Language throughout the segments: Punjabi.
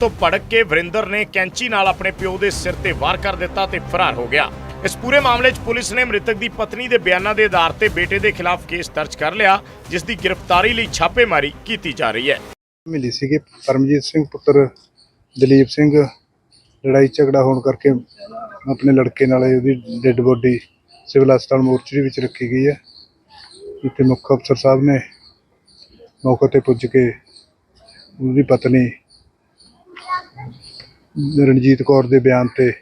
ਤੋਂ ਭੜਕ ਕੇ ਵਰਿੰਦਰ ਨੇ ਕੈਂਚੀ ਨਾਲ ਆਪਣੇ ਪਿਓ ਦੇ ਸਿਰ ਤੇ ਵਾਰ ਕਰ ਦਿੱਤਾ ਤੇ ਫਰਾਰ ਹੋ ਗਿਆ। ਇਸ ਪੂਰੇ ਮਾਮਲੇ 'ਚ ਪੁਲਿਸ ਨੇ ਮ੍ਰਿਤਕ ਦੀ ਪਤਨੀ ਦੇ ਬਿਆਨਾਂ ਦੇ ਆਧਾਰ ਤੇ ਬੇਟੇ ਦੇ ਖਿਲਾਫ ਕੇਸ ਦਰਜ ਕਰ ਲਿਆ, ਜਿਸ ਦੀ ਗ੍ਰਿਫਤਾਰੀ ਲਈ ਛਾਪੇਮਾਰੀ ਕੀਤੀ ਜਾ ਰਹੀ ਹੈ। ਮਿਲੀ ਸੀਗੀ ਪਰਮਜੀਤ ਸਿੰਘ ਪੁੱਤਰ ਦਲੀਪ ਸਿੰਘ। ਲੜਾਈ ਝਗੜਾ ਹੋਣ ਕਰਕੇ ਆਪਣੇ ਲੜਕੇ ਨਾਲ ਉਹਦੀ ਡੈੱਡ ਬੋਡੀ ਸਿਵਲ ਹਸਪਤਾਲ ਮੋਰਚਰੀ ਵਿੱਚ ਰੱਖੀ ਗਈ ਹੈ। ਇੱਥੇ ਮੁੱਖ ਅਫਸਰ ਸਾਹਿਬ ਨੇ ਮੌਕੇ ਤੇ ਪੁੱਜ ਕੇ ਉਹਦੀ ਪਤਨੀ ਰਣਜੀਤ ਕੌਰ ਦੇ ਬਿਆਨ ਤੇ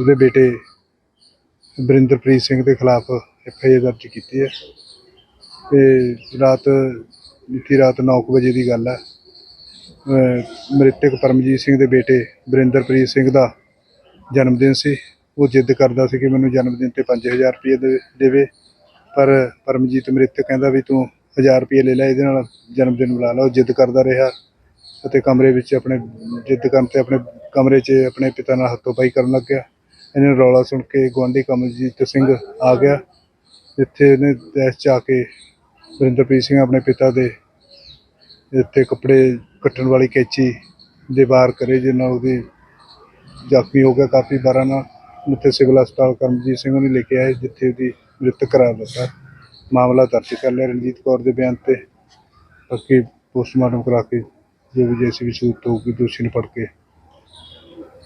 ਉਹਦੇ ਬੇਟੇ ਬਰਿੰਦਰਪ੍ਰੀਤ ਸਿੰਘ ਦੇ ਖਿਲਾਫ ਐਫ ਆਈ ਆਰ ਦਰਜ ਕੀਤੀ ਹੈ। ਤੇ ਰਾਤ, ਬੀਤੀ ਰਾਤ 9 ਵਜੇ ਦੀ ਗੱਲ ਹੈ। ਮ੍ਰਿਤਕ ਪਰਮਜੀਤ ਸਿੰਘ ਦੇ ਬੇਟੇ ਬਰਿੰਦਰਪ੍ਰੀਤ ਸਿੰਘ ਦਾ ਜਨਮ ਦਿਨ ਸੀ। ਉਹ ਜਿੱਦ ਕਰਦਾ ਸੀ ਕਿ ਮੈਨੂੰ ਜਨਮ ਦਿਨ ਤੇ 5000 ਰੁਪਏ ਦੇ- ਦੇਵੇ, ਪਰ ਪਰਮਜੀਤ ਮ੍ਰਿਤਕ ਕਹਿੰਦਾ ਵੀ ਤੂੰ 1000 ਰੁਪਏ ਲੈ ਲੈ, ਇਹਦੇ ਨਾਲ ਜਨਮ ਦਿਨ ਬੁਲਾ ਲਾ। ਉਹ ਜਿੱਦ ਕਰਦਾ ਰਿਹਾ। ਅਤੇ ਕਮਰੇ ਵਿੱਚ ਆਪਣੇ ਜਿੱਦ ਕਰਨ ਤੇ ਆਪਣੇ ਕਮਰੇ 'ਚ ਆਪਣੇ ਪਿਤਾ ਨਾਲ ਹੱਥੋਂ ਪਾਈ ਕਰਨ ਲੱਗ ਗਿਆ। ਇਹਨੇ ਰੌਲਾ ਸੁਣ ਕੇ ਗੁਆਂਢੀ ਕਮਲਜੀਤ ਸਿੰਘ ਆ ਗਿਆ। ਇੱਥੇ ਇਹਨੇ ਤੈਸ 'ਚ ਆ ਕੇ ਵਰਿੰਦਰਪ੍ਰੀਤ ਸਿੰਘ ਆਪਣੇ ਪਿਤਾ ਦੇ ਇੱਥੇ ਕੱਪੜੇ ਕੱਟਣ ਵਾਲੀ ਕੈਂਚੀ ਦੇ ਵਾਰ ਕਰੇ ਜਿਹਦੇ ਨਾਲ ਉਹਦੀ ਜ਼ਖਮੀ ਹੋ ਗਿਆ ਕਾਫੀ ਬਾਰਾਂ ਨਾਲ। ਉੱਥੇ ਸਿਵਲ ਹਸਪਤਾਲ ਕਰਮਜੀਤ ਸਿੰਘ ਨੂੰ ਲੈ ਕੇ ਆਏ, ਜਿੱਥੇ ਉਹਦੀ ਮ੍ਰਿਤਕ ਕਰਾਰ ਦਿੱਤਾ ਮਾਮਲਾ ਦਰਜ ਕਰ ਲਿਆ ਰਣਜੀਤ ਕੌਰ ਦੇ ਬਿਆਨ ਤੇ। ਬਾਕੀ ਪੋਸਟਮਾਰਟਮ ਕਰਾ ਕੇ ਜੋ ਵੀ ਜੈਸੀ ਵੀ ਸੂਰਤ ਹੋਊਗੀ ਦੋਸ਼ੀ ਨੂੰ ਫੜ ਕੇ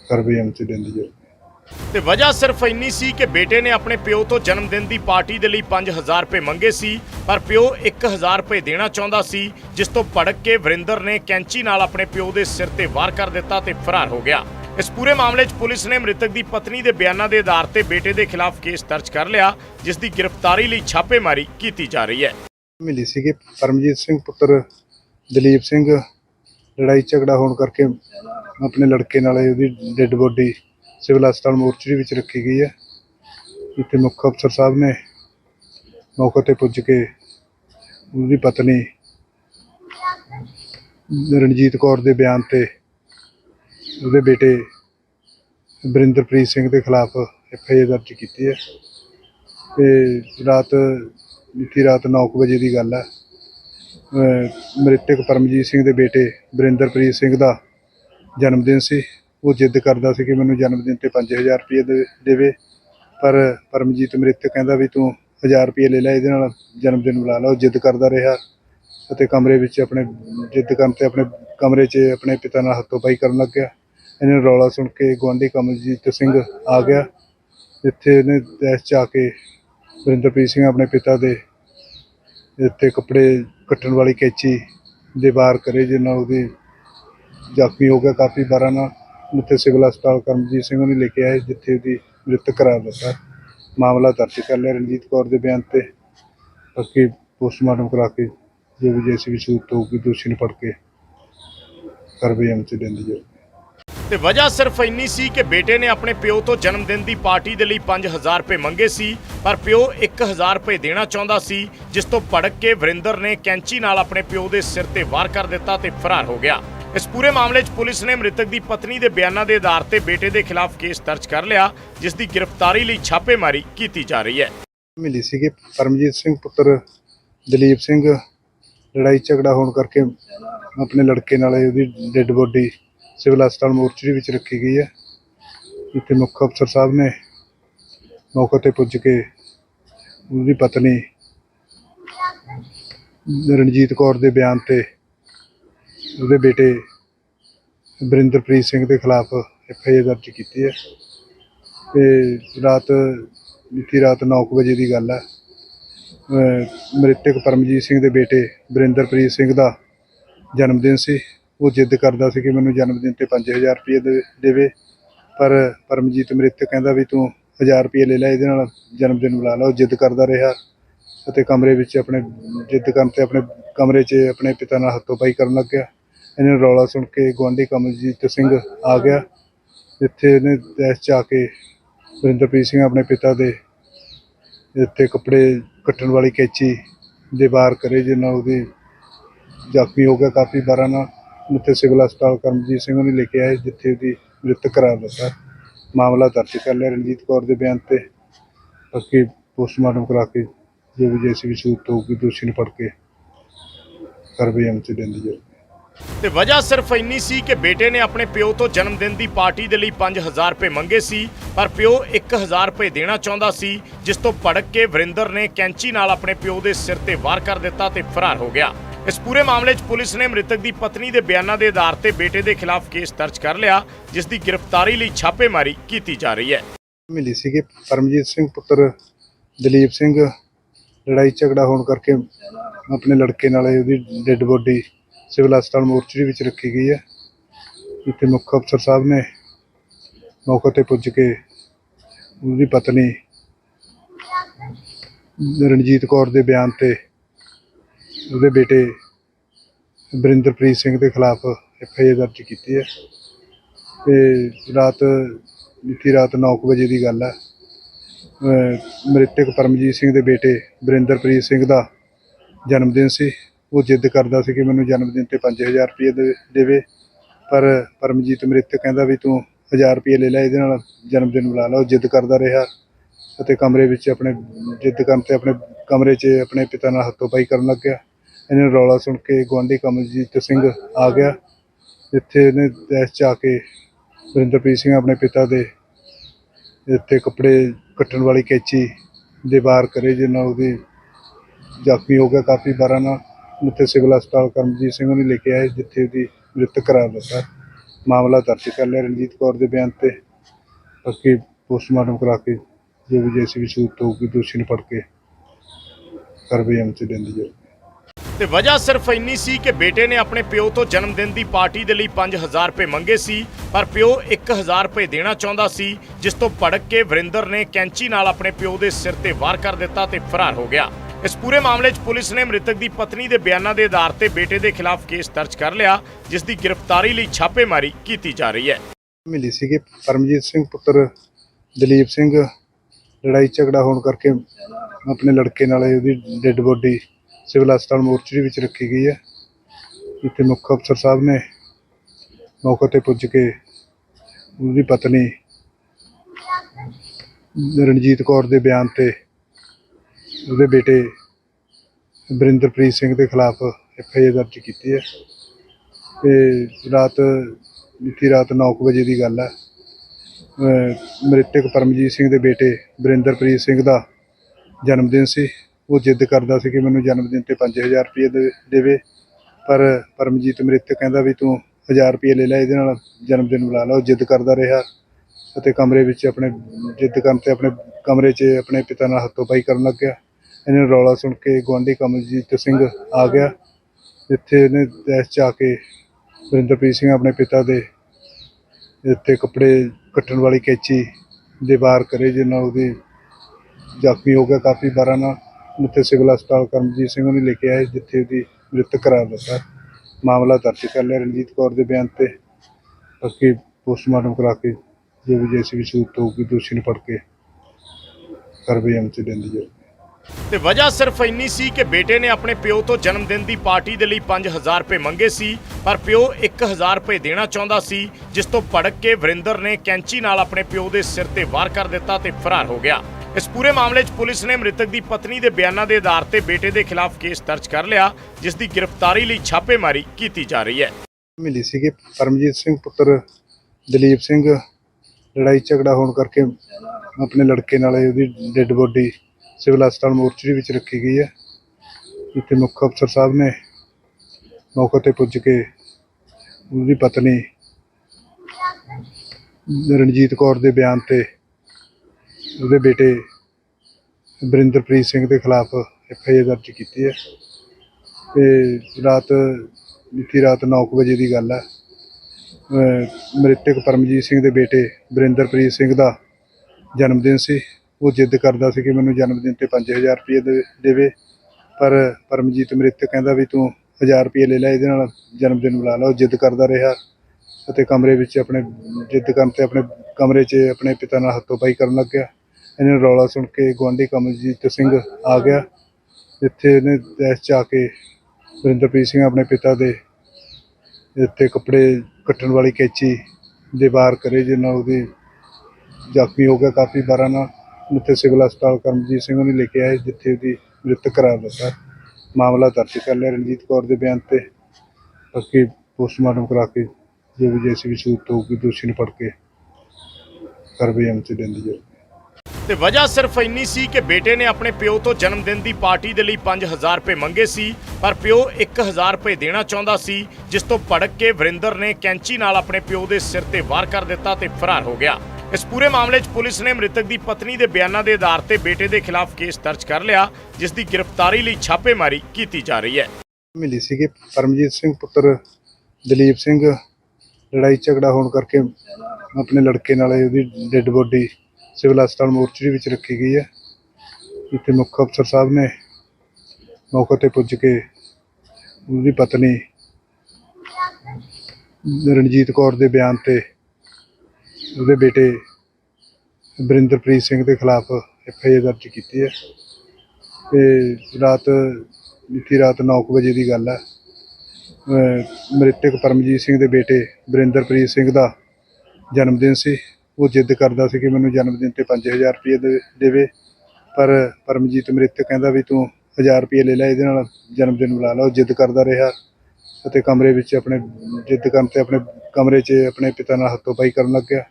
ਕਾਰਵਾਈ ਅਮਲ ਚ ਲੈਂਦੀ ਜਾਊਗੀ ਤੇ ਵਜ੍ਹਾ ਸਿਰਫ ਇੰਨੀ ਸੀ ਕਿ ਬੇਟੇ ਨੇ ਆਪਣੇ ਪਿਓ ਤੋਂ ਜਨਮ ਦਿਨ ਦੀ ਪਾਰਟੀ ਦੇ ਲਈ 5000 ਰੁਪਏ ਮੰਗੇ ਸੀ ਪਰ ਪਿਓ 1000 ਰੁਪਏ ਦੇਣਾ ਚਾਹੁੰਦਾ ਸੀ ਜਿਸ ਤੋਂ ਭੜਕ ਕੇ ਵਰਿੰਦਰ ਨੇ ਕੈਂਚੀ ਨਾਲ ਆਪਣੇ ਪਿਓ ਦੇ ਸਿਰ ਤੇ ਵਾਰ ਕਰ ਦਿੱਤਾ ਤੇ ਫਰਾਰ ਹੋ ਗਿਆ। ਇਸ ਪੂਰੇ ਮਾਮਲੇ 'ਚ ਪੁਲਿਸ ਨੇ ਮ੍ਰਿਤਕ ਦੀ ਪਤਨੀ ਦੇ ਬਿਆਨਾਂ ਦੇ ਆਧਾਰ ਤੇ ਬੇਟੇ ਦੇ ਖਿਲਾਫ ਕੇਸ ਦਰਜ ਕਰ ਲਿਆ ਜਿਸ ਦੀ ਗ੍ਰਿਫਤਾਰੀ ਲਈ ਛਾਪੇਮਾਰੀ ਕੀਤੀ ਜਾ ਰਹੀ ਹੈ। ਮਿਲੀ ਸੀਗੀ ਪਰਮਜੀਤ ਸਿੰਘ ਪੁੱਤਰ ਦਲੀਪ ਸਿੰਘ ਲੜਾਈ ਝਗੜਾ ਹੋਣ ਕਰਕੇ ਆਪਣੇ ਲੜਕੇ ਨਾਲ ਉਹਦੀ ਡੈੱਡ ਬੋਡੀ ਸਿਵਲ ਹਸਪਤਾਲ ਮੋਰਚਰੀ ਵਿੱਚ ਰੱਖੀ ਗਈ ਹੈ। ਇੱਥੇ ਮੁੱਖ ਅਫਸਰ ਸਾਹਿਬ ਨੇ ਮੌਕੇ ਤੇ ਪੁੱਜ ਕੇ ਉਹਦੀ ਪਤਨੀ ਰਣਜੀਤ ਕੌਰ ਦੇ ਬਿਆਨ ਤੇ ਉਹਦੇ ਬੇਟੇ ਬਰਿੰਦਰਪ੍ਰੀਤ ਸਿੰਘ ਦੇ ਖਿਲਾਫ ਐਫ ਆਈ ਆਰ ਦਰਜ ਕੀਤੀ ਹੈ। ਤੇ ਰਾਤ, ਬੀਤੀ ਰਾਤ 9 ਵਜੇ ਦੀ ਗੱਲ ਹੈ। ਮ੍ਰਿਤਕ ਪਰਮਜੀਤ ਸਿੰਘ ਦੇ ਬੇਟੇ ਬਰਿੰਦਰਪ੍ਰੀਤ ਸਿੰਘ ਦਾ ਜਨਮ ਦਿਨ ਸੀ। ਉਹ ਜਿੱਦ ਕਰਦਾ ਸੀ ਕਿ ਮੈਨੂੰ ਜਨਮ ਦਿਨ ਤੇ 5000 ਰੁਪਏ ਦੇ- ਦੇਵੇ। ਪਰ ਪਰਮਜੀਤ ਮ੍ਰਿਤਕ ਕਹਿੰਦਾ ਵੀ ਤੂੰ 1000 ਰੁਪਏ ਲੈ ਲੈ, ਇਹਦੇ ਨਾਲ ਜਨਮ ਦਿਨ ਬੁਲਾ ਲਓ ਉਹ ਜਿੱਦ ਕਰਦਾ ਰਿਹਾ ਅਤੇ ਕਮਰੇ ਵਿੱਚ ਆਪਣੇ ਜਿੱਦ ਕਰਨ ਤੇ ਆਪਣੇ ਕਮਰੇ 'ਚ ਆਪਣੇ ਪਿਤਾ ਨਾਲ ਹੱਥੋਂ ਪਾਈ ਕਰਨ ਲੱਗ ਗਿਆ। ਇਹਨੇ ਰੌਲਾ ਸੁਣ ਕੇ ਗੁਆਂਢੀ ਕਮਲਜੀਤ ਸਿੰਘ ਆ ਗਿਆ, ਜਿੱਥੇ ਇਹਨੇ ਦਹਿਸ਼ 'ਚ ਆ ਕੇ ਵਰਿੰਦਰਪ੍ਰੀਤ ਸਿੰਘ ਆਪਣੇ ਪਿਤਾ ਦੇ ਇੱਥੇ ਕੱਪੜੇ ਕੱਟਣ ਵਾਲੀ ਕੈਚੀ ਦੇ ਵਾਰ ਕਰੇ ਜਿਹਦੇ ਨਾਲ ਉਹਦੀ ਜ਼ਖਮੀ ਹੋ ਗਿਆ ਕਾਫੀ ਬਾਰਾਂ ਨਾਲ। ਉੱਥੇ ਸਿਵਲ ਹਸਪਤਾਲ ਕਰਮਜੀਤ ਸਿੰਘ ਨੂੰ ਲੈ ਕੇ ਆਏ, ਜਿੱਥੇ ਉਹਦੀ ਮ੍ਰਿਤਕ ਕਰਾਰ ਦਿੱਤਾ। ਮਾਮਲਾ ਦਰਜ ਕਰ ਲਿਆ ਰਣਜੀਤ ਕੌਰ ਦੇ ਬਿਆਨ ਤੇ। ਬਾਕੀ ਪੋਸਟਮਾਰਟਮ ਕਰਾ ਕੇ ਜੋ ਵੀ ਜੈਸੀ ਵੀ ਸੂਰਤ ਹੋਊਗੀ, ਦੋਸ਼ੀ ਨੂੰ ਫੜ ਕੇ ਕਾਰਵਾਈ ਅਮਲ ਚ ਲੈਂਦੀ ਜਾਊਗੀ। ਤੇ ਵਜ੍ਹਾ ਸਿਰਫ ਇੰਨੀ ਸੀ ਕਿ ਬੇਟੇ ਨੇ ਆਪਣੇ ਪਿਓ ਤੋਂ ਜਨਮ ਦਿਨ ਦੀ ਪਾਰਟੀ ਦੇ ਲਈ 5000 ਰੁਪਏ ਮੰਗੇ ਸੀ, ਪਰ ਪਿਓ 1000 ਰੁਪਏ ਦੇਣਾ ਚਾਹੁੰਦਾ ਸੀ, ਜਿਸ ਤੋਂ ਭੜਕ ਕੇ ਵਰਿੰਦਰ ਨੇ ਕੈਂਚੀ ਨਾਲ ਆਪਣੇ ਪਿਓ ਦੇ ਸਿਰ ਤੇ ਵਾਰ ਕਰ ਦਿੱਤਾ ਤੇ ਫਰਾਰ ਹੋ ਗਿਆ। ਇਸ ਪੂਰੇ ਮਾਮਲੇ 'ਚ ਪੁਲਿਸ ਨੇ ਮ੍ਰਿਤਕ ਦੀ ਪਤਨੀ ਦੇ ਬਿਆਨਾਂ ਦੇ ਆਧਾਰ ਤੇ ਬੇਟੇ ਦੇ ਖਿਲਾਫ ਕੇਸ ਦਰਜ ਕਰ ਲਿਆ, ਜਿਸ ਦੀ ਗ੍ਰਿਫਤਾਰੀ ਲਈ ਛਾਪੇਮਾਰੀ ਕੀਤੀ ਜਾ ਰਹੀ ਹੈ। ਮਿਲੀ ਸੀਗੀ ਪਰਮਜੀਤ ਸਿੰਘ ਪੁੱਤਰ ਦਲੀਪ ਸਿੰਘ। ਲੜਾਈ ਝਗੜਾ ਹੋਣ ਕਰਕੇ ਆਪਣੇ ਲੜਕੇ ਨਾਲ ਉਹਦੀ ਡੈੱਡ ਬੋਡੀ ਸਿਵਲ ਹਸਪਤਾਲ ਮੋਰਚਰੀ ਵਿੱਚ ਰੱਖੀ ਗਈ ਹੈ। ਇੱਥੇ ਮੁੱਖ ਅਫਸਰ ਸਾਹਿਬ ਨੇ ਮੌਕੇ ਤੇ ਪੁੱਜ ਕੇ ਉਹਦੀ ਪਤਨੀ ਰਣਜੀਤ ਕੌਰ ਦੇ ਬਿਆਨ ਤੇ ਉਹਦੇ ਬੇਟੇ ਬਰਿੰਦਰਪ੍ਰੀਤ ਸਿੰਘ ਦੇ ਖਿਲਾਫ ਐਫ ਆਈ ਆਰ ਦਰਜ ਕੀਤੀ ਹੈ। ਤੇ ਰਾਤ, ਬੀਤੀ ਰਾਤ 9 ਵਜੇ ਦੀ ਗੱਲ ਹੈ। ਮ੍ਰਿਤਕ ਪਰਮਜੀਤ ਸਿੰਘ ਦੇ ਬੇਟੇ ਬਰਿੰਦਰਪ੍ਰੀਤ ਸਿੰਘ ਦਾ ਜਨਮ ਦਿਨ ਸੀ। ਉਹ ਜਿੱਦ ਕਰਦਾ ਸੀ ਕਿ ਮੈਨੂੰ ਜਨਮ ਦਿਨ ਤੇ 5000 ਰੁਪਏ ਦੇ- ਦੇਵੇ, ਪਰ ਪਰਮਜੀਤ ਮ੍ਰਿਤਕ ਕਹਿੰਦਾ ਵੀ ਤੂੰ 1000 ਰੁਪਏ ਲੈ ਲੈ, ਇਹਦੇ ਨਾਲ ਜਨਮ ਦਿਨ ਬੁਲਾ ਲਾ। ਉਹ ਜਿੱਦ ਕਰਦਾ ਰਿਹਾ ਅਤੇ ਕਮਰੇ ਵਿੱਚ ਆਪਣੇ ਜਿੱਦ ਕਰਨ ਤੇ ਆਪਣੇ ਕਮਰੇ 'ਚ ਆਪਣੇ ਪਿਤਾ ਨਾਲ ਹੱਥੋਂ ਪਾਈ ਕਰਨ ਲੱਗ ਗਿਆ। ਇਹਨੇ ਰੌਲਾ ਸੁਣ ਕੇ ਗੁਆਂਢੀ ਕਮਲਜੀਤ ਸਿੰਘ ਆ ਗਿਆ, ਜਿੱਥੇ ਇਹਨੇ ਦਹਿਸ 'ਚ ਆ ਕੇ ਵਰਿੰਦਰਪ੍ਰੀਤ ਸਿੰਘ ਆਪਣੇ ਪਿਤਾ ਦੇ ਇੱਥੇ ਕੱਪੜੇ ਕੱਟਣ ਵਾਲੀ ਕੈਂਚੀ ਦੇ ਵਾਰ ਕਰੇ ਜਿਹਦੇ ਨਾਲ ਉਹਦੀ ਜ਼ਖਮੀ ਹੋ ਗਿਆ ਕਾਫੀ ਬਾਰਾਂ ਨਾਲ। ਉੱਥੇ ਸਿਵਲ ਹਸਪਤਾਲ ਕਰਮਜੀਤ ਸਿੰਘ ਨੂੰ ਲੈ ਕੇ ਆਏ ਜਿੱਥੇ ਉਹਦੀ ਮ੍ਰਿਤਕ ਕਰਾਰ ਦਿੱਤਾ। ਮਾਮਲਾ ਦਰਜ ਕਰ ਲਿਆ ਰਣਜੀਤ ਕੌਰ ਦੇ ਬਿਆਨ ਤੇ। ਬਾਕੀ ਪੋਸਟਮਾਰਟਮ ਕਰਾ ਕੇ ਜੋ ਵੀ ਜੈਸੀ ਵੀ ਹੋਊਗੀ, ਦੋਸ਼ੀ ਨੂੰ ਫੜ ਕੇ ਕਾਰਵਾਈ ਅਮਲ ਚ ਲੈਂਦੀ ਤੇ ਵਜ੍ਹਾ ਸਿਰਫ ਇੰਨੀ ਸੀ ਕਿ ਬੇਟੇ ਨੇ ਆਪਣੇ ਪਿਓ ਤੋਂ ਜਨਮ ਦਿਨ ਦੀ ਪਾਰਟੀ ਦੇ ਲਈ 5000 ਰੁਪਏ ਮੰਗੇ ਸੀ, ਪਰ ਪਿਓ 1000 ਰੁਪਏ ਦੇਣਾ ਚਾਹੁੰਦਾ ਸੀ, ਜਿਸ ਤੋਂ ਭੜਕ ਕੇ ਵਰਿੰਦਰ ਨੇ ਕੈਂਚੀ ਨਾਲ ਆਪਣੇ ਪਿਓ ਦੇ ਸਿਰ ਤੇ ਵਾਰ ਕਰ ਦਿੱਤਾ ਤੇ ਫਰਾਰ ਹੋ ਗਿਆ। ਇਸ ਪੂਰੇ ਮਾਮਲੇ 'ਚ ਪੁਲਿਸ ਨੇ ਮ੍ਰਿਤਕ ਦੀ ਪਤਨੀ ਦੇ ਬਿਆਨਾਂ ਦੇ ਆਧਾਰ ਤੇ ਬੇਟੇ ਦੇ ਖਿਲਾਫ ਕੇਸ ਦਰਜ ਕਰ ਲਿਆ, ਜਿਸ ਦੀ ਗ੍ਰਿਫਤਾਰੀ ਲਈ ਛਾਪੇਮਾਰੀ ਕੀਤੀ ਜਾ ਰਹੀ ਹੈ। ਮਿਲੀ ਸੀਗੀ ਪਰਮਜੀਤ ਸਿੰਘ, ਪੁੱਤਰ ਦਲੀਪ ਸਿੰਘ। ਲੜਾਈ ਝਗੜਾ ਹੋਣ ਕਰਕੇ ਆਪਣੇ ਲੜਕੇ ਨਾਲ ਉਹਦੀ ਡੈੱਡ ਬੋਡੀ ਸਿਵਲ ਹਸਪਤਾਲ ਮੋਰਚਰੀ ਵਿੱਚ ਰੱਖੀ ਗਈ ਹੈ। ਇੱਥੇ ਮੁੱਖ ਅਫਸਰ ਸਾਹਿਬ ਨੇ ਮੌਕੇ ਤੇ ਪੁੱਜ ਕੇ ਉਹਦੀ ਪਤਨੀ ਰਣਜੀਤ ਕੌਰ ਦੇ ਬਿਆਨ ਤੇ ਉਹਦੇ ਬੇਟੇ ਬਰਿੰਦਰਪ੍ਰੀਤ ਸਿੰਘ ਦੇ ਖਿਲਾਫ ਐਫ ਆਈ ਆਰ ਦਰਜ ਕੀਤੀ ਹੈ। ਤੇ ਰਾਤ ਬੀਤੀ ਰਾਤ 9 ਵਜੇ ਦੀ ਗੱਲ ਹੈ। ਮ੍ਰਿਤਕ ਪਰਮਜੀਤ ਸਿੰਘ ਦੇ ਬੇਟੇ ਬਰਿੰਦਰਪ੍ਰੀਤ ਸਿੰਘ ਦਾ ਜਨਮ ਦਿਨ ਸੀ। ਉਹ ਜਿੱਦ ਕਰਦਾ ਸੀ ਕਿ ਮੈਨੂੰ ਜਨਮ ਦਿਨ ਤੇ 5000 ਰੁਪਏ ਦੇ- ਦੇਵੇ। ਪਰ ਪਰਮਜੀਤ ਮ੍ਰਿਤਕ ਕਹਿੰਦਾ ਵੀ ਤੂੰ 1000 ਰੁਪਏ ਲੈ ਲੈ, ਇਹਦੇ ਨਾਲ ਜਨਮ ਦਿਨ ਮਨਾ ਲਾ। ਉਹ ਜਿੱਦ ਕਰਦਾ ਰਿਹਾ ਅਤੇ ਕਮਰੇ ਵਿੱਚ ਆਪਣੇ ਜਿੱਦ ਕਰਨ ਤੇ ਆਪਣੇ ਕਮਰੇ 'ਚ ਆਪਣੇ ਪਿਤਾ ਨਾਲ ਹੱਥੋਂ ਪਾਈ ਕਰਨ ਲੱਗ ਗਿਆ। ਇਹਨੇ ਰੌਲਾ ਸੁਣ ਕੇ ਗੁਆਂਢੀ ਕਮਲਜੀਤ ਸਿੰਘ ਆ ਗਿਆ। ਇੱਥੇ ਇਹਨੇ ਦਹਿਸ਼ 'ਚ ਆ ਕੇ ਵਰਿੰਦਰਪ੍ਰੀਤ ਸਿੰਘ ਆਪਣੇ ਪਿਤਾ ਦੇ ਇੱਥੇ ਕੱਪੜੇ ਕੱਟਣ ਵਾਲੀ ਕੈਚੀ ਦੇ ਬਾਹਰ ਕਰੇ ਜਿਹਦੇ ਨਾਲ ਉਹਦੀ ਜ਼ਖਮੀ ਹੋ ਗਿਆ ਕਾਫੀ ਬਾਰਾਂ ਨਾਲ। ਉੱਥੇ ਸਿਵਲ ਹਸਪਤਾਲ ਕਰਮਜੀਤ ਸਿੰਘ ਨੂੰ ਲੈ ਕੇ ਆਏ, ਜਿੱਥੇ ਉਹਦੀ ਮ੍ਰਿਤਕ ਕਰਾਰ ਦਿੱਤਾ ਮਾਮਲਾ ਦਰਜ ਕਰ ਲਿਆ ਰਣਜੀਤ ਕੌਰ ਦੇ ਬਿਆਨ ਤੇ। ਬਾਕੀ ਪੋਸਟਮਾਰਟਮ ਕਰਾ ਕੇ ਜੋ ਵੀ ਜੈਸੀ ਵੀ ਸੂਰਤ ਹੋਊਗੀ, ਦੋਸ਼ੀ ਨੂੰ ਫੜ ਕੇ ਕਾਰਵਾਈ ਅਮਲ ਚ ਲੈਂਦੀ ਤੇ ਵਜ੍ਹਾ ਸਿਰਫ ਇੰਨੀ ਸੀ ਕਿ ਬੇਟੇ ਨੇ ਆਪਣੇ ਪਿਓ ਤੋਂ ਜਨਮ ਦਿਨ ਦੀ ਪਾਰਟੀ ਦੇ ਲਈ 5000 ਰੁਪਏ ਮੰਗੇ ਸੀ, ਪਰ ਪਿਓ 1000 ਰੁਪਏ ਦੇਣਾ ਚਾਹੁੰਦਾ ਸੀ, ਜਿਸ ਤੋਂ ਭੜਕ ਕੇ ਵਰਿੰਦਰ ਨੇ ਕੈਂਚੀ ਨਾਲ ਆਪਣੇ ਪਿਓ ਦੇ ਸਿਰ ਤੇ ਵਾਰ ਕਰ ਦਿੱਤਾ ਤੇ ਫਰਾਰ ਹੋ ਗਿਆ। ਇਸ ਪੂਰੇ ਮਾਮਲੇ 'ਚ ਪੁਲਿਸ ਨੇ ਮ੍ਰਿਤਕ ਦੀ ਪਤਨੀ ਦੇ ਬਿਆਨਾਂ ਦੇ ਆਧਾਰ ਤੇ ਬੇਟੇ ਦੇ ਖਿਲਾਫ ਕੇਸ ਦਰਜ ਕਰ ਲਿਆ, ਜਿਸ ਦੀ ਗ੍ਰਿਫਤਾਰੀ ਲਈ ਛਾਪੇਮਾਰੀ ਕੀਤੀ ਜਾ ਰਹੀ ਹੈ। ਮਿਲੀ ਸੀਗੀ ਪਰਮਜੀਤ ਸਿੰਘ ਪੁੱਤਰ ਦਲੀਪ ਸਿੰਘ ਲੜਾਈ ਝਗੜਾ ਹੋਣ ਕਰਕੇ ਆਪਣੇ ਲੜਕੇ ਨਾਲ ਉਹਦੀ ਡੈੱਡ ਬੋਡੀ ਸਿਵਲ ਹਸਪਤਾਲ ਮੋਰਚਰੀ ਵਿੱਚ ਰੱਖੀ ਗਈ ਹੈ। ਇੱਥੇ ਮੁੱਖ ਅਫਸਰ ਸਾਹਿਬ ਨੇ ਮੌਕੇ ਤੇ ਪੁੱਜ ਕੇ ਉਹਦੀ ਪਤਨੀ ਰਣਜੀਤ ਕੌਰ ਦੇ ਬਿਆਨ ਤੇ ਉਹਦੇ ਬੇਟੇ ਬਰਿੰਦਰਪ੍ਰੀਤ ਸਿੰਘ ਦੇ ਖਿਲਾਫ ਐਫ ਆਈ ਆਰ ਦਰਜ ਕੀਤੀ ਹੈ। ਤੇ ਰਾਤ, ਬੀਤੀ ਰਾਤ 9 ਵਜੇ ਦੀ ਗੱਲ ਹੈ। ਮ੍ਰਿਤਕ ਪਰਮਜੀਤ ਸਿੰਘ ਦੇ ਬੇਟੇ ਬਰਿੰਦਰਪ੍ਰੀਤ ਸਿੰਘ ਦਾ ਜਨਮ ਦਿਨ ਸੀ। ਉਹ ਜਿੱਦ ਕਰਦਾ ਸੀ ਕਿ ਮੈਨੂੰ ਜਨਮ ਦਿਨ ਤੇ 5000 ਰੁਪਏ ਦੇ- ਦੇਵੇ, ਪਰ ਪਰਮਜੀਤ ਮ੍ਰਿਤਕ ਕਹਿੰਦਾ ਵੀ ਤੂੰ 1000 ਰੁਪਏ ਲੈ ਲੈ, ਇਹਦੇ ਨਾਲ ਜਨਮ ਦਿਨ ਮਨਾ ਲਾ। ਉਹ ਜਿੱਦ ਕਰਦਾ ਰਿਹਾ ਅਤੇ ਕਮਰੇ ਵਿੱਚ ਆਪਣੇ ਜਿੱਦ ਕਰਨ ਤੇ ਆਪਣੇ ਕਮਰੇ 'ਚ ਆਪਣੇ ਪਿਤਾ ਨਾਲ ਹੱਥੋਂ ਪਾਈ ਕਰਨ ਲੱਗ ਗਿਆ। ਇਹਨੇ ਰੌਲਾ ਸੁਣ ਕੇ ਗੁਆਂਢੀ ਕਮਲਜੀਤ ਸਿੰਘ ਆ ਗਿਆ। ਜਿੱਥੇ ਇਹਨੇ ਦਹਿਸ਼ 'ਚ ਆ ਕੇ ਵਰਿੰਦਰਪ੍ਰੀਤ ਸਿੰਘ ਆਪਣੇ ਪਿਤਾ ਦੇ ਇੱਥੇ ਕੱਪੜੇ ਕੱਟਣ ਵਾਲੀ ਕੈਂਚੀ ਦੇ ਵਾਰ ਕਰੇ ਜਿਹਦੇ ਨਾਲ ਉਹਦੀ ਜ਼ਖਮੀ ਹੋ ਗਿਆ ਕਾਫੀ ਬਾਰਾਂ ਨਾਲ। ਉੱਥੇ ਸਿਵਲ ਹਸਪਤਾਲ ਕਰਮਜੀਤ ਸਿੰਘ ਨੂੰ ਲੈ ਕੇ ਜਿੱਥੇ ਉਹਦੀ ਮ੍ਰਿਤਕ ਕਰਾਰ ਦਿੱਤਾ। ਮਾਮਲਾ ਦਰਜ ਕਰ ਲਿਆ ਰਣਜੀਤ ਕੌਰ ਦੇ ਬਿਆਨ ਤੇ। ਬਾਕੀ ਪੋਸਟਮਾਰਟਮ ਕਰਾ ਕੇ ਜੋ ਵੀ ਜੈਸੀ ਵੀ ਸੂਰਤ ਹੋਊਗੀ, ਦੋਸ਼ੀ ਨੂੰ ਫੜ ਕੇ ਕਾਰਵਾਈ ਅਮਲ ਚ ਲੈਂਦੀ ਤੇ ਵਜ੍ਹਾ ਸਿਰਫ ਇੰਨੀ ਸੀ ਕਿ ਬੇਟੇ ਨੇ ਆਪਣੇ ਪਿਓ ਤੋਂ ਜਨਮ ਦਿਨ ਦੀ ਪਾਰਟੀ ਦੇ ਲਈ 5000 ਰੁਪਏ ਮੰਗੇ ਸੀ, ਪਰ ਪਿਓ 1000 ਰੁਪਏ ਦੇਣਾ ਚਾਹੁੰਦਾ ਸੀ, ਜਿਸ ਤੋਂ ਭੜਕ ਕੇ ਵਰਿੰਦਰ ਨੇ ਕੈਂਚੀ ਨਾਲ ਆਪਣੇ ਪਿਓ ਦੇ ਸਿਰ ਤੇ ਵਾਰ ਕਰ ਦਿੱਤਾ ਤੇ ਫਰਾਰ ਹੋ ਗਿਆ। ਇਸ ਪੂਰੇ ਮਾਮਲੇ 'ਚ ਪੁਲਿਸ ਨੇ ਮ੍ਰਿਤਕ ਦੀ ਪਤਨੀ ਦੇ ਬਿਆਨਾਂ ਦੇ ਆਧਾਰ ਤੇ ਬੇਟੇ ਦੇ ਖਿਲਾਫ ਕੇਸ ਦਰਜ ਕਰ ਲਿਆ, ਜਿਸ ਦੀ ਗ੍ਰਿਫਤਾਰੀ ਲਈ ਛਾਪੇਮਾਰੀ ਕੀਤੀ ਜਾ ਰਹੀ ਹੈ। ਮਿਲੀ ਸੀਗੀ ਪਰਮਜੀਤ ਸਿੰਘ ਪੁੱਤਰ ਦਲੀਪ ਸਿੰਘ। ਲੜਾਈ ਝਗੜਾ ਹੋਣ ਕਰਕੇ ਆਪਣੇ ਲੜਕੇ ਨਾਲ ਉਹਦੀ ਡੈੱਡ ਬੋਡੀ ਸਿਵਲ ਹਸਪਤਾਲ ਮੋਰਚਰੀ ਵਿੱਚ ਰੱਖੀ ਗਈ ਹੈ। ਇੱਥੇ ਮੁੱਖ ਅਫਸਰ ਸਾਹਿਬ ਨੇ ਮੌਕੇ ਤੇ ਪੁੱਜ ਕੇ ਉਹਦੀ ਪਤਨੀ ਰਣਜੀਤ ਕੌਰ ਦੇ ਬਿਆਨ ਤੇ ਉਹਦੇ ਬੇਟੇ ਬਰਿੰਦਰਪ੍ਰੀਤ ਸਿੰਘ ਦੇ ਖਿਲਾਫ ਐਫ ਆਈ ਆਰ ਦਰਜ ਕੀਤੀ ਹੈ। ਤੇ ਰਾਤ, ਬੀਤੀ ਰਾਤ 9 ਵਜੇ ਦੀ ਗੱਲ ਹੈ। ਮ੍ਰਿਤਕ ਪਰਮਜੀਤ ਸਿੰਘ ਦੇ ਬੇਟੇ ਬਰਿੰਦਰਪ੍ਰੀਤ ਸਿੰਘ ਦਾ ਜਨਮ ਦਿਨ ਸੀ। ਉਹ ਜਿੱਦ ਕਰਦਾ ਸੀ ਕਿ ਮੈਨੂੰ ਜਨਮ ਦਿਨ ਤੇ 5000 ਰੁਪਏ ਦੇ- ਦੇਵੇ, ਪਰ ਪਰਮਜੀਤ ਮ੍ਰਿਤਕ ਕਹਿੰਦਾ ਵੀ ਤੂੰ 1000 ਰੁਪਏ ਲੈ ਲੈ, ਇਹਦੇ ਨਾਲ ਜਨਮ ਦਿਨ ਮਨਾ ਲਾ। ਉਹ ਜਿੱਦ ਕਰਦਾ ਰਿਹਾ ਅਤੇ ਕਮਰੇ ਵਿੱਚ ਆਪਣੇ ਜਿੱਦ ਕਰਨ ਤੇ ਆਪਣੇ ਕਮਰੇ 'ਚ ਆਪਣੇ ਪਿਤਾ ਨਾਲ ਹੱਥੋਂ ਪਾਈ ਕਰਨ ਲੱਗ ਗਿਆ। ਇਹਨੇ ਰੌਲਾ ਸੁਣ ਕੇ ਗੁਆਂਢੀ ਕਮਲਜੀਤ ਸਿੰਘ ਆ ਗਿਆ। ਇੱਥੇ ਇਹਨੇ ਦਹਿਸ਼ 'ਚ ਆ ਕੇ ਵਰਿੰਦਰਪ੍ਰੀਤ ਸਿੰਘ ਆਪਣੇ ਪਿਤਾ ਦੇ ਇੱਥੇ ਕੱਪੜੇ ਕੱਟਣ ਵਾਲੀ ਕੈਚੀ ਦੇ ਵਾਰ ਕਰੇ ਜਿਹਦੇ ਨਾਲ ਉਹਦੀ ਜ਼ਖਮੀ ਹੋ ਗਿਆ ਕਾਫੀ ਬਾਰਾਂ ਨਾਲ। ਉੱਥੇ ਸਿਵਲ ਹਸਪਤਾਲ ਕਰਮਜੀਤ ਸਿੰਘ ਨੂੰ ਲੈ ਕੇ ਆਏ, ਜਿੱਥੇ ਉਹਦੀ ਮ੍ਰਿਤਕ ਕਰਾਰ ਦਿੱਤਾ। ਮਾਮਲਾ ਦਰਜ ਕਰ ਲਿਆ ਰਣਜੀਤ ਕੌਰ ਦੇ ਬਿਆਨ ਤੇ। ਬਾਕੀ ਪੋਸਟਮਾਰਟਮ ਕਰਾ ਕੇ ਜੋ ਵੀ ਜੈਸੀ ਵੀ ਸੂਰਤ ਹੋਊਗੀ, ਦੋਸ਼ੀ ਨੂੰ ਫੜ ਕੇ ਕਾਰਵਾਈ ਅਮਲ ਚ ਲੈਂਦੀ ਤੇ ਵਜ੍ਹਾ ਸਿਰਫ ਇੰਨੀ ਸੀ ਕਿ ਬੇਟੇ ਨੇ ਆਪਣੇ ਪਿਓ ਤੋਂ ਜਨਮ ਦਿਨ ਦੀ ਪਾਰਟੀ ਦੇ ਲਈ 5000 ਰੁਪਏ ਮੰਗੇ ਸੀ, ਪਰ ਪਿਓ 1000 ਰੁਪਏ ਦੇਣਾ ਚਾਹੁੰਦਾ ਸੀ, ਜਿਸ ਤੋਂ ਭੜਕ ਕੇ ਵਰਿੰਦਰ ਨੇ ਕੈਂਚੀ ਨਾਲ ਆਪਣੇ ਪਿਓ ਦੇ ਸਿਰ ਤੇ ਵਾਰ ਕਰ ਦਿੱਤਾ ਤੇ ਫਰਾਰ ਹੋ ਗਿਆ। ਇਸ ਪੂਰੇ ਮਾਮਲੇ 'ਚ ਪੁਲਿਸ ਨੇ ਮ੍ਰਿਤਕ ਦੀ ਪਤਨੀ ਦੇ ਬਿਆਨਾਂ ਦੇ ਆਧਾਰ ਤੇ ਬੇਟੇ ਦੇ ਖਿਲਾਫ ਕੇਸ ਦਰਜ ਕਰ ਲਿਆ, ਜਿਸ ਦੀ ਗ੍ਰਿਫਤਾਰੀ ਲਈ ਛਾਪੇਮਾਰੀ ਕੀਤੀ ਜਾ ਰਹੀ ਹੈ। ਮਿਲੀ ਸੀ ਪਰਮਜੀਤ ਸਿੰਘ ਪੁੱਤਰ ਦਲੀਪ ਸਿੰਘ। ਲੜਾਈ ਝਗੜਾ ਹੋਣ ਕਰਕੇ ਆਪਣੇ ਲੜਕੇ ਨਾਲ ਉਹਦੀ ਡੈੱਡ ਬੋਡੀ ਸਿਵਲ ਹਸਪਤਾਲ ਮੋਰਚਰੀ ਵਿੱਚ ਰੱਖੀ ਗਈ ਹੈ। ਇੱਥੇ ਮੁੱਖ ਅਫਸਰ ਸਾਹਿਬ ਨੇ ਮੌਕੇ ਤੇ ਪੁੱਜ ਕੇ ਉਹਦੀ ਪਤਨੀ ਰਣਜੀਤ ਕੌਰ ਦੇ ਬਿਆਨ ਤੇ ਉਹਦੇ ਬੇਟੇ ਬਰਿੰਦਰਪ੍ਰੀਤ ਸਿੰਘ ਦੇ ਖਿਲਾਫ ਐਫ ਆਈ ਆਰ ਦਰਜ ਕੀਤੀ ਹੈ। ਤੇ ਰਾਤ ਬੀਤੀ ਰਾਤ 9 ਵਜੇ ਦੀ ਗੱਲ ਹੈ। ਮ੍ਰਿਤਕ ਪਰਮਜੀਤ ਸਿੰਘ ਦੇ ਬੇਟੇ ਬਰਿੰਦਰਪ੍ਰੀਤ ਸਿੰਘ ਦਾ ਜਨਮ ਦਿਨ ਸੀ। ਉਹ ਜਿੱਦ ਕਰਦਾ ਸੀ ਕਿ ਮੈਨੂੰ ਜਨਮ ਦਿਨ ਤੇ 5000 ਰੁਪਏ ਦੇ- ਦੇਵੇ। ਪਰ ਪਰਮਜੀਤ ਮ੍ਰਿਤਕ ਕਹਿੰਦਾ ਵੀ ਤੂੰ 1000 ਰੁਪਏ ਲੈ ਲੈ, ਇਹਦੇ ਨਾਲ ਜਨਮ ਦਿਨ ਮਨਾ ਲਾ। ਉਹ ਜਿੱਦ ਕਰਦਾ ਰਿਹਾ ਅਤੇ ਕਮਰੇ ਵਿੱਚ ਆਪਣੇ ਜਿੱਦ ਕਰਨ ਤੇ ਆਪਣੇ ਕਮਰੇ 'ਚ ਆਪਣੇ ਪਿਤਾ ਨਾਲ ਹੱਥੋਂ ਪਾਈ ਕਰਨ ਲੱਗ ਗਿਆ।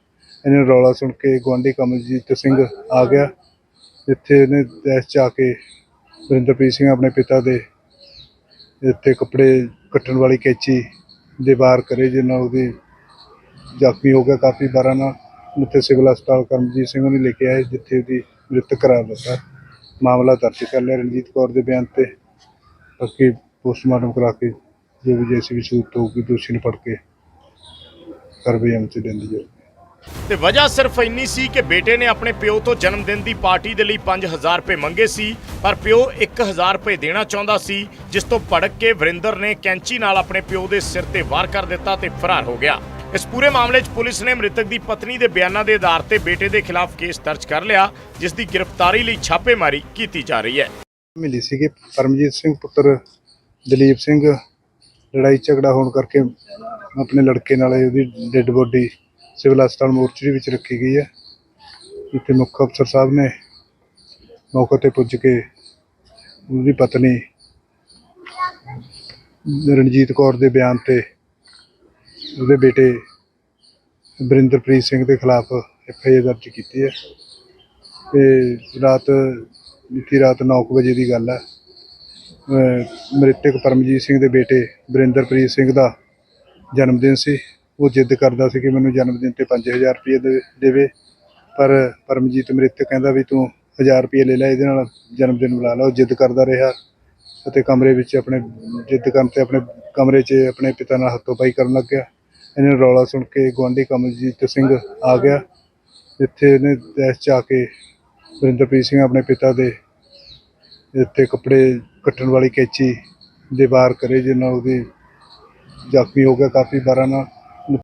ਇਹਨੇ ਰੌਲਾ ਸੁਣ ਕੇ ਗੁਆਂਢੀ ਕਮਲਜੀਤ ਸਿੰਘ ਆ ਗਿਆ। ਇੱਥੇ ਇਹਨੇ ਦਹਿਸ਼ 'ਚ ਆ ਕੇ ਵਰਿੰਦਰਪ੍ਰੀਤ ਸਿੰਘ ਆਪਣੇ ਪਿਤਾ ਦੇ ਇੱਥੇ ਕੱਪੜੇ ਕੱਟਣ ਵਾਲੀ ਕੈਂਚੀ ਦੇ ਵਾਰ ਕਰੇ ਜਿਹਦੇ ਨਾਲ ਉਹਦੀ ਜ਼ਖਮੀ ਹੋ ਗਿਆ ਕਾਫੀ ਬਾਰਾਂ ਨਾਲ। ਉੱਥੇ ਸਿਵਲ ਹਸਪਤਾਲ ਕਰਮਜੀਤ ਸਿੰਘ ਨੂੰ ਲੈ ਕੇ ਆਏ ਜਿੱਥੇ ਉਹਦੀ ਮ੍ਰਿਤਕ ਕਰਾਰ ਦਿੱਤਾ। ਮਾਮਲਾ ਦਰਜ ਕਰ ਲਿਆ ਰਣਜੀਤ ਕੌਰ ਦੇ ਬਿਆਨ ਤੇ। ਬਾਕੀ ਪੋਸਟਮਾਰਟਮ ਕਰਾ ਕੇ ਜੋ ਵੀ ਜੈਸੀ ਵੀ ਹੋਊਗੀ, ਦੋਸ਼ੀ ਨੂੰ ਫੜ ਕੇ ਕਾਰਵਾਈ ਅਮਲ ਚ ਜਾਊਗੀ ਤੇ ਵਜ੍ਹਾ ਸਿਰਫ ਇੰਨੀ ਸੀ ਕਿ ਬੇਟੇ ਨੇ ਆਪਣੇ ਪਿਓ ਤੋਂ ਜਨਮ ਦਿਨ ਦੀ ਪਾਰਟੀ ਦੇ ਲਈ 5000 ਰੁਪਏ ਮੰਗੇ ਸੀ, ਪਰ ਪਿਓ 1000 ਰੁਪਏ ਦੇਣਾ ਚਾਹੁੰਦਾ ਸੀ, ਜਿਸ ਤੋਂ ਭੜਕ ਕੇ ਵਰਿੰਦਰ ਨੇ ਕੈਂਚੀ ਨਾਲ ਆਪਣੇ ਪਿਓ ਦੇ ਸਿਰ ਤੇ ਵਾਰ ਕਰ ਦਿੱਤਾ ਤੇ ਫਰਾਰ ਹੋ ਗਿਆ। ਇਸ ਪੂਰੇ ਮਾਮਲੇ 'ਚ ਪੁਲਿਸ ਨੇ ਮ੍ਰਿਤਕ ਦੀ ਪਤਨੀ ਦੇ ਬਿਆਨਾਂ ਦੇ ਆਧਾਰ ਤੇ ਬੇਟੇ ਦੇ ਖਿਲਾਫ ਕੇਸ ਦਰਜ ਕਰ ਲਿਆ, ਜਿਸ ਦੀ ਗ੍ਰਿਫਤਾਰੀ ਲਈ ਛਾਪੇਮਾਰੀ ਕੀਤੀ ਜਾ ਰਹੀ ਹੈ। ਮਿਲੀ ਸੀ ਪਰਮਜੀਤ ਸਿੰਘ, ਪੁੱਤਰ ਦਲੀਪ ਸਿੰਘ। ਲੜਾਈ ਝਗੜਾ ਹੋਣ ਕਰਕੇ ਆਪਣੇ ਲੜਕੇ ਨਾਲ ਉਹਦੀ ਡੈੱਡ ਬੋਡੀ ਸਿਵਲ ਹਸਪਤਾਲ ਮੋਰਚਰੀ ਵਿੱਚ ਰੱਖੀ ਗਈ ਹੈ। ਇੱਥੇ ਮੁੱਖ ਅਫਸਰ ਸਾਹਿਬ ਨੇ ਮੌਕੇ ਤੇ ਪੁੱਜ ਕੇ ਉਹਦੀ ਪਤਨੀ ਰਣਜੀਤ ਕੌਰ ਦੇ ਬਿਆਨ ਤੇ ਉਹਦੇ ਬੇਟੇ ਬਰਿੰਦਰਪ੍ਰੀਤ ਸਿੰਘ ਦੇ ਖਿਲਾਫ ਐਫ ਆਈ ਆਰ ਦਰਜ ਕੀਤੀ ਹੈ। ਤੇ ਰਾਤ, ਬੀਤੀ ਰਾਤ 9 ਵਜੇ ਦੀ ਗੱਲ ਹੈ। ਮ੍ਰਿਤਕ ਪਰਮਜੀਤ ਸਿੰਘ ਦੇ ਬੇਟੇ ਬਰਿੰਦਰਪ੍ਰੀਤ ਸਿੰਘ ਦਾ ਜਨਮ ਦਿਨ ਸੀ। ਉਹ ਜਿੱਦ ਕਰਦਾ ਸੀ ਕਿ ਮੈਨੂੰ ਜਨਮ ਦਿਨ ਤੇ 5000 ਰੁਪਏ ਦੇ- ਦੇਵੇ, ਪਰ ਪਰਮਜੀਤ ਮ੍ਰਿਤਕ ਕਹਿੰਦਾ ਵੀ ਤੂੰ 1000 ਰੁਪਏ ਲੈ ਲੈ, ਇਹਦੇ ਨਾਲ ਜਨਮ ਦਿਨ ਬੁਲਾ ਲਾ। ਉਹ ਜਿੱਦ ਕਰਦਾ ਰਿਹਾ ਅਤੇ ਕਮਰੇ ਵਿੱਚ ਆਪਣੇ ਜਿੱਦ ਕਰਨ ਤੇ ਆਪਣੇ ਕਮਰੇ 'ਚ ਆਪਣੇ ਪਿਤਾ ਨਾਲ ਹੱਥੋਂ ਪਾਈ ਕਰਨ ਲੱਗਿਆ ਇਹਨੇ ਰੌਲਾ ਸੁਣ ਕੇ ਗੁਆਂਢੀ ਕਮਲਜੀਤ ਸਿੰਘ ਆ ਗਿਆ। ਇੱਥੇ ਇਹਨੇ ਦਹਿਸ਼ 'ਚ ਆ ਕੇ ਵਰਿੰਦਰਪ੍ਰੀਤ ਸਿੰਘ ਆਪਣੇ ਪਿਤਾ ਦੇ ਇੱਥੇ ਕੱਪੜੇ ਕੱਟਣ ਵਾਲੀ ਕੈਂਚੀ ਦੇ ਵਾਰ ਕਰੇ ਜਿਹਦੇ ਨਾਲ ਉਹਦੀ ਜ਼ਖਮੀ ਹੋ ਗਿਆ ਕਾਫੀ ਬਾਰਾਂ ਨਾਲ।